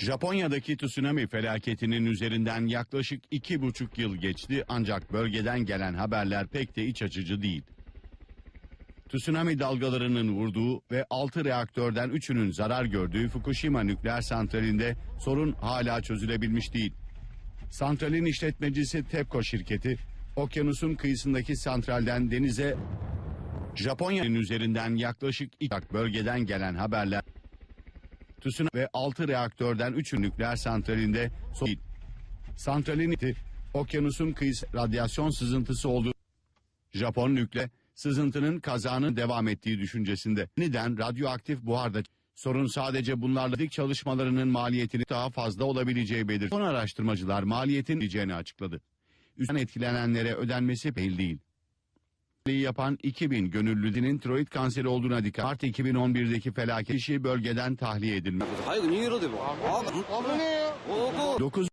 Japonya'daki tsunami felaketinin üzerinden yaklaşık iki buçuk yıl geçti ancak bölgeden gelen haberler pek de iç açıcı değil. Tsunami dalgalarının vurduğu ve 6 reaktörden 3'ünün zarar gördüğü Fukushima nükleer santralinde sorun hala çözülebilmiş değil. Santralin işletmecisi TEPCO şirketi, okyanusun kıyısındaki santralden denize Japonya'nın üzerinden yaklaşık iki bölgeden gelen haberler tsunami ve 6 reaktörden 3'ü nükleer santralinde değil. Santralin okyanusun kıyısı radyasyon sızıntısı olduğu Japon nükle sızıntının kazanın devam ettiği düşüncesinde. Neden radyoaktif buharda sorun sadece bunlarla dik çalışmalarının maliyetinin daha fazla olabileceği belirtildi. Son araştırmacılar maliyetin edeceğini açıkladı. Üstten etkilenenlere ödenmesi belli değil yapan 2000 gönüllünün tiroid kanseri olduğuna dikkat. Mart 2011'deki felaket kişi bölgeden tahliye edilmiş. 早く逃げろでも。あ、危ねえよ。おこ 9